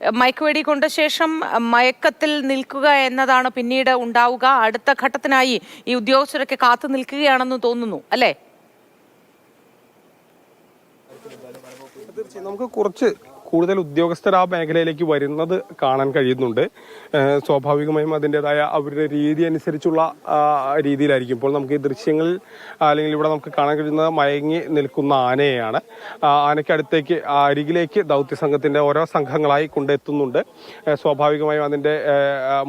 മയക്കുവെടി കൊണ്ട ശേഷം മയക്കത്തിൽ നിൽക്കുക എന്നതാണ് പിന്നീട് ഉണ്ടാവുക. അടുത്ത ഘട്ടത്തിനായി ഈ ഉദ്യോഗസ്ഥരൊക്കെ കാത്തു നിൽക്കുകയാണെന്ന് തോന്നുന്നു അല്ലേ? നമുക്ക് കുറച്ച് കൂടുതൽ ഉദ്യോഗസ്ഥർ ആ മേഖലയിലേക്ക് വരുന്നത് കാണാൻ കഴിയുന്നുണ്ട്. സ്വാഭാവികമായും അതിന്റെതായ അവരുടെ രീതി അനുസരിച്ചുള്ള രീതിയിലായിരിക്കും. ഇപ്പോൾ നമുക്ക് ഈ ദൃശ്യങ്ങളിൽ അല്ലെങ്കിൽ ഇവിടെ നമുക്ക് കാണാൻ കഴിയുന്നത് മയങ്ങി നിൽക്കുന്ന ആനയെയാണ്. ആനയ്ക്ക് അടുത്തേക്ക് അരികിലേക്ക് ദൗത്യ സംഘത്തിന്റെ ഓരോ സംഘങ്ങളായി കൊണ്ടെത്തുന്നുണ്ട്. സ്വാഭാവികമായും അതിന്റെ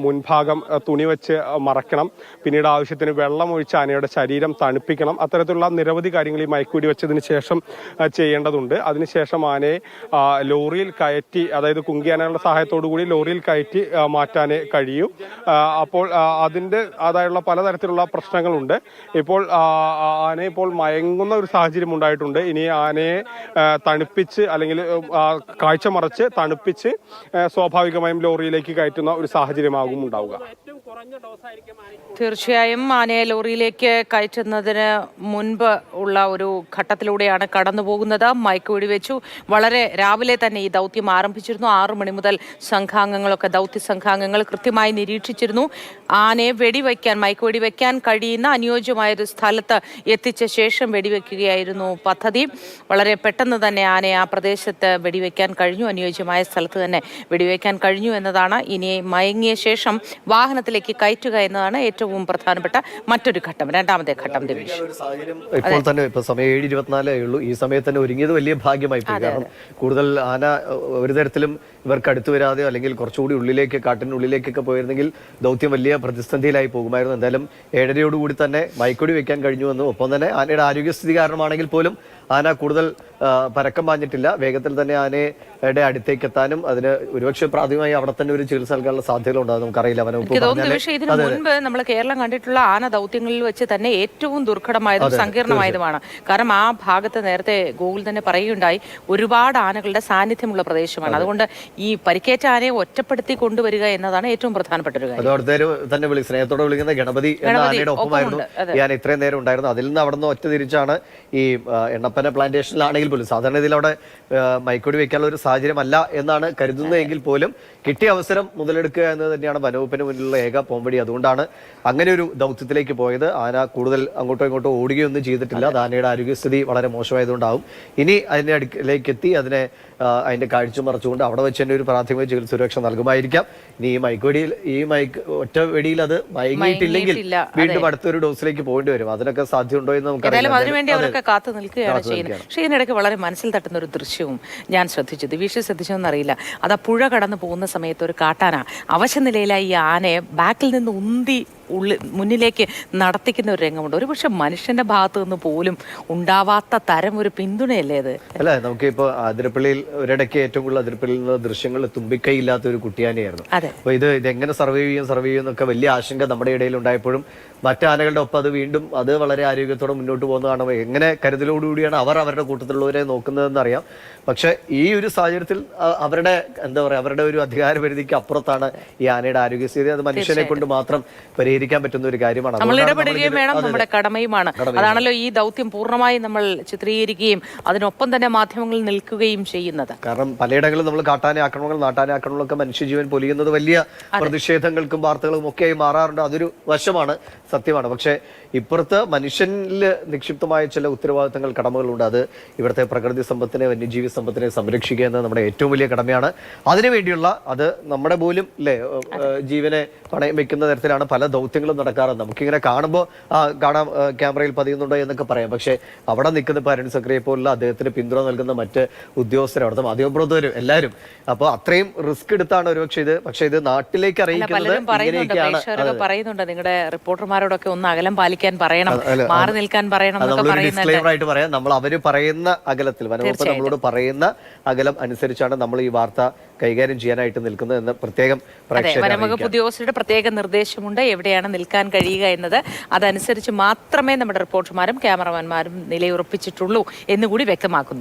മുൻഭാഗം തുണി വെച്ച് മറക്കണം പിന്നീട് ആവശ്യത്തിന് വെള്ളം ഒഴിച്ച് ആനയുടെ ശരീരം തണുപ്പിക്കണം. അത്തരത്തിലുള്ള നിരവധി കാര്യങ്ങൾ ഈ മയക്കുവെടി വെച്ചതിന് ശേഷം ചെയ്യേണ്ടതുണ്ട്. അതിനുശേഷം ആനയെ ആ, ലോറിയിൽ കയറ്റി അതായത് കുങ്കിയാനകളുടെ സഹായത്തോടു കൂടി ലോറിയിൽ കയറ്റി മാറ്റാൻ കഴിയൂ. അപ്പോൾ അതിന്റെ അതായുള്ള പലതരത്തിലുള്ള പ്രശ്നങ്ങളുണ്ട്. ഇപ്പോൾ ആന ഇപ്പോൾ മയങ്ങുന്ന ഒരു സാഹചര്യം ഉണ്ടായിട്ടുണ്ട്. ഇനി ആനയെ തണുപ്പിച്ച് അല്ലെങ്കിൽ കാഴ്ച മറച്ച് തണുപ്പിച്ച് സ്വാഭാവികമായും ലോറിയിലേക്ക് കയറ്റുന്ന ഒരു സാഹചര്യമാകും ഉണ്ടാവുക. തീർച്ചയായും ആനയെ ലോറിയിലേക്ക് കയറ്റുന്നതിന് മുൻപ് ഉള്ള ഒരു ഘട്ടത്തിലൂടെയാണ് കടന്നു പോകുന്നത് മയക്കുവെടി വെച്ചു. വളരെ രാവിലെ തന്നെ ഈ ദൗത്യം ആരംഭിച്ചിരുന്നു. ആറു മണി മുതൽ സംഘാംഗങ്ങളൊക്കെ ദൗത്യ സംഘാംഗങ്ങൾ കൃത്യമായി നിരീക്ഷിച്ചിരുന്നു. ആനയെ വെടിവെക്കാൻ മയക്ക് വെക്കാൻ കഴിയുന്ന അനുയോജ്യമായ ഒരു സ്ഥലത്ത് എത്തിച്ച ശേഷം വെടിവെക്കുകയായിരുന്നു പദ്ധതി. വളരെ പെട്ടെന്ന് തന്നെ ആനയെ ആ പ്രദേശത്ത് വെടിവെക്കാൻ കഴിഞ്ഞു. അനുയോജ്യമായ സ്ഥലത്ത് തന്നെ വെടിവെക്കാൻ കഴിഞ്ഞു എന്നതാണ് ഇനി മയങ്ങിയ ശേഷം വാഹനത്തിലേക്ക് കയറ്റുക എന്നതാണ് ഏറ്റവും പ്രധാനപ്പെട്ട മറ്റൊരു ഘട്ടം. രണ്ടാമത്തെ ഘട്ടം ഇപ്പോൾ തന്നെ ഇപ്പൊ സമയം ഏഴ് ഇരുപത്തിനാലേ ഉള്ളൂ. ഈ സമയത്ത് തന്നെ ഒരുങ്ങിയത് വലിയ ഭാഗ്യമായി പോയി കാരണം കൂടുതൽ ആന ഒരു തരത്തിലും ഇവർക്ക് അടുത്തു വരാതെ അല്ലെങ്കിൽ കുറച്ചുകൂടി ഉള്ളിലേക്ക് കാട്ടിനുള്ളിലേക്കൊക്കെ പോയിരുന്നെങ്കിൽ ദൗത്യം വലിയ പ്രതിസന്ധിയിലായി പോകുമായിരുന്നു. എന്തായാലും ഏഴരയോടുകൂടി തന്നെ മയക്കൊടി വെക്കാൻ കഴിഞ്ഞു വന്നു ഒപ്പം തന്നെ ആനയുടെ ആരോഗ്യസ്ഥിതി കാരണമാണെങ്കിൽ പോലും ആന കൂടുതൽ പരക്കം പാഞ്ഞിട്ടില്ല. വേഗത്തിൽ തന്നെ ആനയുടെ അടുത്തേക്ക് എത്താനും അതിന് ഒരുപക്ഷെ പ്രാഥമികമായി അവിടെ തന്നെ ഒരു ചികിത്സ നൽകാനുള്ള സാധ്യതകളുണ്ടാകും നമുക്കറിയില്ല അവനെ പക്ഷേ ഇതിനു മുൻപ് നമ്മൾ കേരളം കണ്ടിട്ടുള്ള ആന ദൗത്യങ്ങളിൽ വെച്ച് തന്നെ ഏറ്റവും ദുർഘടമായതും സങ്കീർണമായതുമാണ്. കാരണം ആ ഭാഗത്ത് നേരത്തെ ഗൂഗിൾ തന്നെ പറയുകയുണ്ടായി ഒരുപാട് ആനകളുടെ സാന്നിധ്യമുള്ള പ്രദേശമാണ്. അതുകൊണ്ട് ഈ പരിക്കേറ്റ ആനയെ ഒറ്റപ്പെടുത്തി കൊണ്ടുവരിക എന്നതാണ് ഏറ്റവും പ്രധാനപ്പെട്ട ഒരു കാര്യം. അത് തന്നെ വിളി സ്നേഹത്തോടെ വിളിക്കുന്ന ഗണപതി എന്ന ആനയുടെ ഒപ്പമായിരുന്നു ഞാൻ ഇത്രയും നേരം ഉണ്ടായിരുന്നു അതിൽ നിന്ന് അവിടെ നിന്ന് ഒറ്റ തിരിച്ചാണ് ഈ എണ്ണപ്പന പ്ലാന്റേഷനിലാണെങ്കിൽ പോലും സാധാരണ ഇതിൽ അവിടെ മൈക്കോടി വെക്കാനുള്ള ഒരു സാഹചര്യമല്ല എന്നാണ് കരുതുന്നതെങ്കിൽ പോലും കിട്ടിയ അവസരം മുതലെടുക്കുക എന്നത് തന്നെയാണ് വനവകുപ്പിന് മുന്നിലുള്ള ഏക പോംവടി അതുകൊണ്ടാണ് അങ്ങനെ ഒരു ദൗത്യത്തിലേക്ക് പോയത്. ആന കൂടുതൽ അങ്ങോട്ടോ ഇങ്ങോട്ടോ ഓടുകയൊന്നും ചെയ്തിട്ടില്ല. അത്. ആനയുടെ ആരോഗ്യസ്ഥിതി വളരെ മോശമായതുകൊണ്ടാവും. ഇനി അതിന്റെ അടുക്കിലേക്ക് എത്തി അതിനെ അതിന്റെ അതിന്റെ കാഴ്ച മറച്ചുകൊണ്ട് അവിടെ വെച്ച് തന്നെ ഒരു പ്രാഥമിക ചികിത്സ സുരക്ഷ നൽകുമായിരിക്കാം. ഇനി ഈ മൈക്കോടിയിൽ ഈ മൈക്ക് ഒറ്റ വെടിയിൽ അത് മയങ്ങിയിട്ടില്ലെങ്കിൽ വീണ്ടും അടുത്തൊരു ഡോസിലേക്ക് പോകേണ്ടി വരും. അതിനൊക്കെ സാധ്യതയുണ്ടോ എന്ന് നമുക്ക് നമുക്കറിയില്ല അതിനുവേണ്ടി അതെ. അവരൊക്കെ കാത്തു നിൽക്കുകയാണ് ചെയ്യുന്നത്. പക്ഷേ ഇതിനിടയ്ക്ക് വളരെ മനസ്സിൽ തട്ടുന്ന ഒരു ദൃശ്യവും ഞാൻ ശ്രദ്ധിച്ചു ദിവീഷ് ശ്രദ്ധിച്ചതെന്നറിയില്ല അത് ആ പുഴ കടന്നു പോകുന്ന സമയത്ത് ഒരു കാട്ടാന അവശനിലയിലായി ഈ ആനയെ ബാക്കിൽ നിന്ന് ഉന്തി ഉള്ളി മുന്നിലേക്ക് നടത്തിക്കുന്ന ഒരു രംഗമുണ്ട്. ഒരു പക്ഷെ മനുഷ്യന്റെ ഭാഗത്തു നിന്ന് പോലും ഉണ്ടാവാത്ത തരം ഒരു പിന്തുണയല്ലേ അത്? അല്ല നമുക്ക് ഇപ്പൊ അതിരപ്പള്ളിയിൽ ഒരിടയ്ക്ക് ഏറ്റവും കൂടുതൽ അതിരപ്പള്ളിയിൽ നിന്ന് ദൃശ്യങ്ങൾ തുമ്പിക്കൈയില്ലാത്ത ഒരു കുട്ടിയാനെയായിരുന്നു. അപ്പോൾ അപ്പൊ ഇത് ഇതെങ്ങനെ സർവൈവ് ചെയ്യും സർവൈവ് ചെയ്യും എന്നൊക്കെ വലിയ ആശങ്ക നമ്മുടെ ഇടയിൽ ഉണ്ടായപ്പോഴും മറ്റു ആനകളുടെ ഒപ്പം അത് വീണ്ടും അത് വളരെ ആരോഗ്യത്തോടെ മുന്നോട്ട് പോകുന്ന കാണുമ്പോൾ എങ്ങനെ കരുതലോടുകൂടിയാണ് അവർ അവരുടെ കൂട്ടത്തിലുള്ളവരെ നോക്കുന്നതെന്ന് അറിയാം. പക്ഷെ ഈ ഒരു സാഹചര്യത്തിൽ അവരുടെ എന്താ പറയുക അവരുടെ ഒരു അധികാര പരിധിക്ക് അപ്പുറത്താണ് ഈ ആനയുടെ ആരോഗ്യസ്ഥിതി. അത് മനുഷ്യനെ കൊണ്ട് മാത്രം പരിഹരിക്കാൻ പറ്റുന്ന ഒരു കാര്യമാണ്. നമ്മൾ ഇടപെടുകയും വേണം. നമ്മുടെ കടമയുമാണ്. അതാണല്ലോ ഈ ദൗത്യം പൂർണമായി നമ്മൾ ചിത്രീകരിക്കുകയും അതിനൊപ്പം തന്നെ മാധ്യമങ്ങളിൽ നിൽക്കുകയും ചെയ്യുന്നത്. കാരണം പലയിടങ്ങളിലും നമ്മൾ കാട്ടാന ആക്രമണങ്ങൾ നാട്ടാന ആക്രമണങ്ങളൊക്കെ മനുഷ്യജീവൻ പൊലിയുന്നത് വലിയ പ്രതിഷേധങ്ങൾക്കും വാർത്തകളും ഒക്കെയായി മാറാറുണ്ട്. അതൊരു വശമാണ് സത്യമാണ്. പക്ഷേ ഇപ്പുറത്ത് മനുഷ്യനിൽ നിക്ഷിപ്തമായ ചില ഉത്തരവാദിത്തങ്ങൾ കടമകളുണ്ട്. അത് ഇവിടുത്തെ പ്രകൃതി സമ്പത്തിനെ വന്യജീവി സമ്പത്തിനെ സംരക്ഷിക്കുക എന്നത് നമ്മുടെ ഏറ്റവും വലിയ കടമയാണ്. അതിനുവേണ്ടിയുള്ള അത് നമ്മുടെ പോലും അല്ലേ ജീവനെ പണയം വെക്കുന്ന തരത്തിലാണ് പല ദൗത്യങ്ങളും നടക്കാറ് നമുക്കിങ്ങനെ കാണുമ്പോൾ ആ കാണാം ക്യാമറയിൽ പതിയുന്നുണ്ടോ എന്നൊക്കെ പറയാം. പക്ഷേ അവിടെ നിൽക്കുന്ന ഇപ്പോൾ അരുൺ സക്രിയെ പോലുള്ള അദ്ദേഹത്തിന് പിന്തുണ നൽകുന്ന മറ്റ് ഉദ്യോഗസ്ഥർ അവിടുത്തെ മാധ്യമപ്രവർത്തകരും എല്ലാവരും. അപ്പോൾ അത്രയും റിസ്ക് എടുത്താണ് ഒരുപക്ഷെ ഇത്. പക്ഷേ ഇത് നാട്ടിലേക്ക് അറിയിക്കുന്നത് പറയുന്നുണ്ട്. നിങ്ങളുടെ റിപ്പോർട്ടർമാരോടൊക്കെ ഒന്ന് അകലം പാലിക്കാൻ പറയണം മാറി നിൽക്കാൻ പറയണം ആയിട്ട് പറയാം. നമ്മൾ അവർ പറയുന്ന അകലത്തിൽ വനവകുപ്പ് നമ്മളോട് പറയുന്ന അകലം അനുസരിച്ചാണ് നമ്മൾ ഈ വാർത്ത കൈകാര്യം ചെയ്യാനായിട്ട് നിൽക്കുന്നത് എന്ന് പ്രത്യേകം വനംവകുപ്പ്. ഉദ്യോഗസ്ഥരുടെ പ്രത്യേക നിർദ്ദേശമുണ്ട് എവിടെയാണ് നിൽക്കാൻ കഴിയുക എന്നത് അതനുസരിച്ച് മാത്രമേ നമ്മുടെ റിപ്പോർട്ടർമാരും ക്യാമറമാൻമാരും നിലയുറപ്പിച്ചിട്ടുള്ളൂ എന്നുകൂടി വ്യക്തമാക്കുന്നു